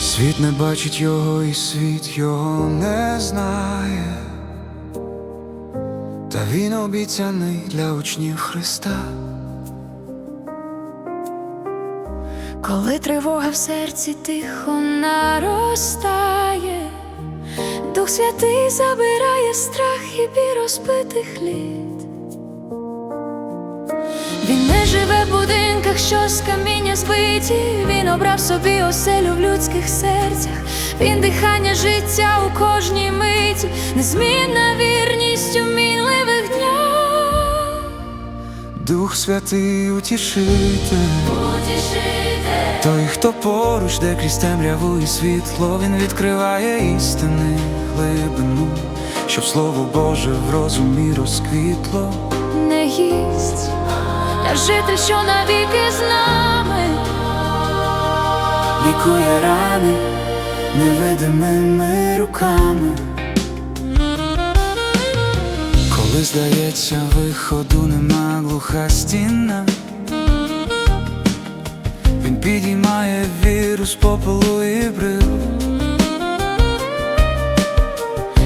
Світ не бачить його, і світ його не знає, та він обіцяний для учнів Христа. Коли тривога в серці тихо наростає, Дух Святий забирає страх і біль розбитих літ. Він не живе в будинках, що з каміння збиті. Він обрав собі оселю в людських серцях. Він дихання життя у кожній миті, незмінна вірність у мінливих днях. Дух святий утішитель, той, хто поруч, де крізь темряву і світло, він відкриває істини глибину, щоб слово Боже в розумі розквітло. не гість, та житель, що навіки з нами, лікує рани невидимими руками. Коли здається, виходу нема глуха стіна, він підіймає віру з попелу і брил.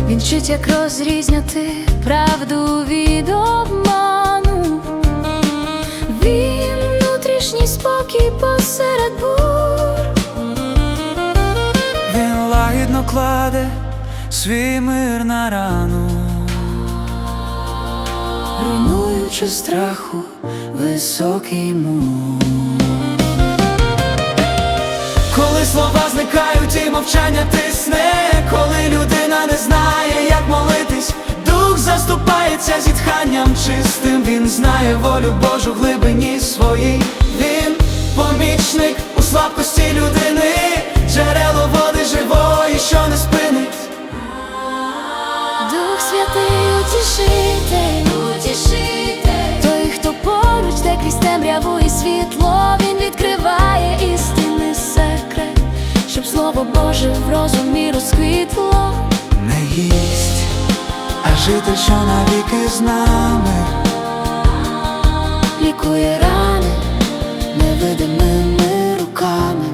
він вчить, як розрізняти правду від обману. Він внутрішній спокій посеред бур. Він лагідно кладе свій мир на рану, руйнуючи страху високий мур. Слова зникають і мовчання тисне, коли людина не знає, як молитись, дух заступається зітханням чистим. Він знає волю Божу в глибині своїй. Він помічник у слабкості людини, джерело води живої, що не спинить. Дух святий утішитель, утішитель, той, хто поруч, де крізь темряву і світло, Боже в розумі розквітло. Не їсть, а житель, що навіки з нами. лікує рани невидимими руками.